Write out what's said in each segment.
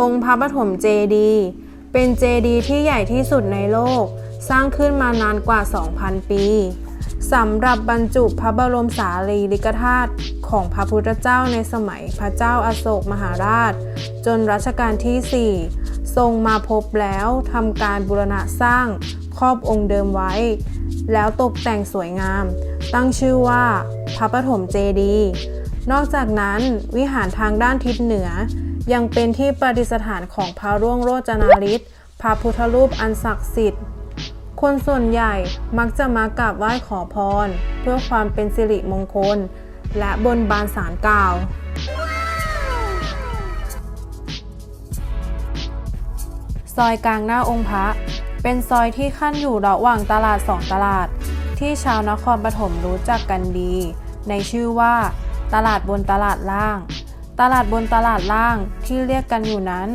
องค์พระปฐมเจดีย์เป็นเจดีย์ที่ใหญ่ที่สุดในโลก สร้างขึ้นมานานกว่า 2,000 ปีสำหรับบรรจุพระบรมสารีริกธาตุของพระพุทธเจ้าในสมัยพระเจ้าอาโศกมหาราช จนรัชกาลที่ 4 ทรงมาพบแล้วทำการบูรณะสร้างครอบองค์เดิมไว้ แล้วตกแต่งสวยงาม ตั้งชื่อว่าพระปฐมเจดีย์นอกจากนั้นวิหารทางด้านทิศเหนือ ยังเป็นที่ประดิษฐานของพระร่วงโรจนาริศพระพุทธรูปอันศักดิ์สิทธิ์ คนส่วนใหญ่มักจะมากราบไหว้ขอพร เพื่อความเป็นสิริมงคล และบนบานสารกล่าวซอยกลางหน้าองค์พระ เป็นซอยที่ขั้นอยู่ระหว่างตลาดสองตลาด ที่ชาวนครปฐมรู้จักกันดี ในชื่อว่า ตลาดบนตลาดล่าง ตลาดบนตลาดล่างที่เรียกกันอยู่นั้น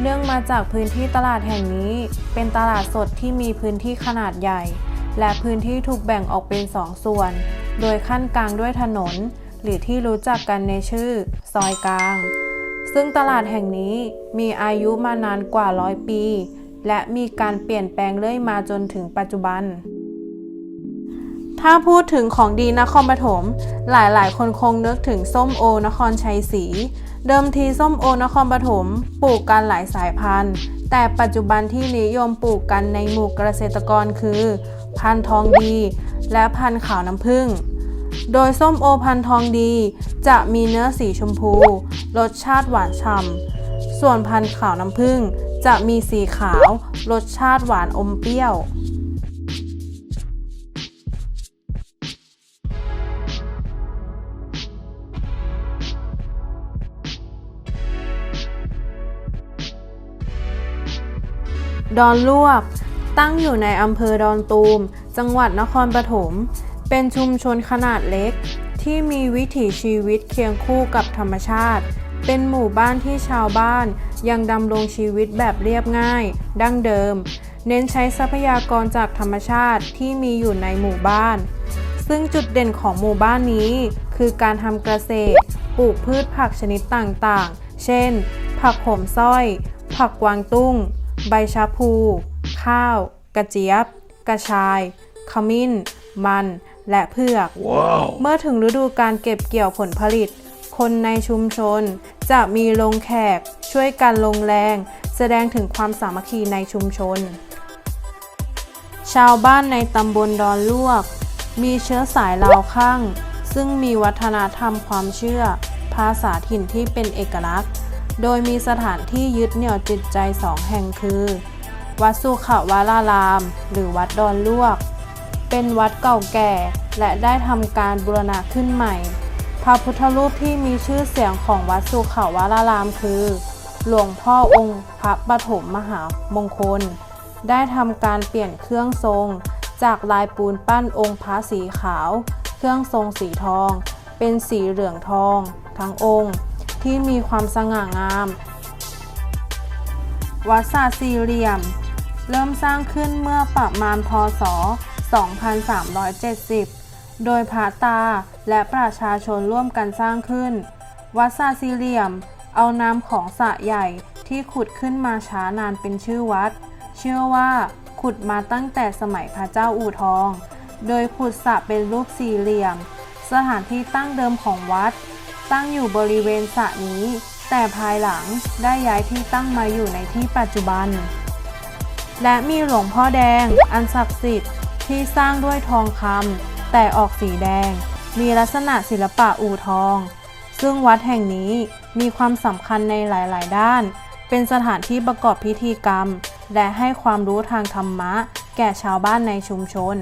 เนื่องมาจากพื้นที่ตลาดแห่งนี้ เป็นตลาดสดที่มีพื้นที่ขนาดใหญ่ และพื้นที่ถูกแบ่งออกเป็นสองส่วน โดยขั้นกลางด้วยถนน หรือที่รู้จักกันในชื่อ ซอยกลาง ซึ่งตลาดแห่งนี้มีอายุมานานกว่าร้อยปี และมีการเปลี่ยนแปลงเรื่อยมาจนถึงปัจจุบัน ถ้าพูดถึงของดีนครปฐม หลายๆ คนคงนึกถึงส้มโอนครชัยศรี เดิมทีส้มโอนครปฐมปลูกกันหลายสายพันธุ์ แต่ปัจจุบันที่นิยมปลูกกันในหมู่เกษตรกรคือ พันธุ์ทองดี และพันธุ์ขาวน้ำผึ้ง โดยส้มโอพันธุ์ทองดี จะมีเนื้อสีชมพู รสชาติหวานฉ่ำ ส่วนพันธุ์ขาวน้ำผึ้งจะมีสีขาว รสชาติหวานอมเปรี้ยว ดอนลวก ตั้งอยู่ในอำเภอดอนตูม จังหวัดนครปฐม เป็นชุมชนขนาดเล็ก ที่มีวิถีชีวิตเคียงคู่กับธรรมชาติ เป็นหมู่บ้านที่ชาวบ้านยังดำรงชีวิตแบบเรียบง่าย ดั้งเดิม เน้นใช้ทรัพยากรจากธรรมชาติที่มีอยู่ในหมู่บ้าน ซึ่งจุดเด่นของหมู่บ้านนี้ คือการทำเกษตร ปลูกพืชผักชนิดต่างๆ เช่น ผักโขมสร้อย ผักกวางตุ้ง ใบชะพู ข้าว กระเจี๊ยบ กระชาย ขมิ้น มัน และเผือกเมื่อถึงฤดูการเก็บเกี่ยวผลผลิต คนในชุมชนจะมีลงแขก ช่วยกันลงแรง แสดงถึงความสามัคคีในชุมชน ชาวบ้านในตำบลดอนลวก มีเชื้อสายลาวข้าง ซึ่งมีวัฒนธรรมความเชื่อ ภาษาถิ่นที่เป็นเอกลักษณ์ โดยมีสถานที่ยึดเหนี่ยวจิตใจสองแห่งคือ วัดสุขวาราราม หรือวัดดอนลวก เป็นวัดเก่าแก่ และได้ทำการบูรณะขึ้นใหม่ พระพุทธรูปที่มีชื่อเสียงของวัดสุขวารารามคือ หลวงพ่อองค์พระปฐมมหามงคล ได้ทำการเปลี่ยนเครื่องทรง จากลายปูนปั้นองค์พระสีขาว เครื่องทรงสีทอง เป็นสีเหลืองทอง ทั้งองค์ ที่มีความสง่างาม วัดสาสี่เหลี่ยม เริ่มสร้างขึ้นเมื่อประมาณพศ 2370 โดยพระตาและประชาชนร่วมกันสร้างขึ้น วัดสาสี่เหลี่ยม เอานามของสระใหญ่ที่ขุดขึ้นมาช้านานเป็นชื่อวัด เชื่อว่าขุดมาตั้งแต่สมัยพระเจ้าอู่ทอง โดยขุดสระเป็นรูปสี่เหลี่ยม สถานที่ตั้งเดิมของวัด ตั้งอยู่บริเวณสระนี้ แต่ภายหลังได้ย้ายที่ตั้งมาอยู่ในที่ปัจจุบัน และมีหลวงพ่อแดง อันศักดิ์สิทธิ์ที่สร้างด้วยทองคำแต่ออกสีแดง มีลักษณะศิลปะอู่ทอง ซึ่งวัดแห่งนี้มีความสำคัญในหลาย ๆ ด้าน เป็นสถานที่ประกอบพิธีกรรม และให้ความรู้ทางธรรมะ แก่ชาวบ้านในชุมชน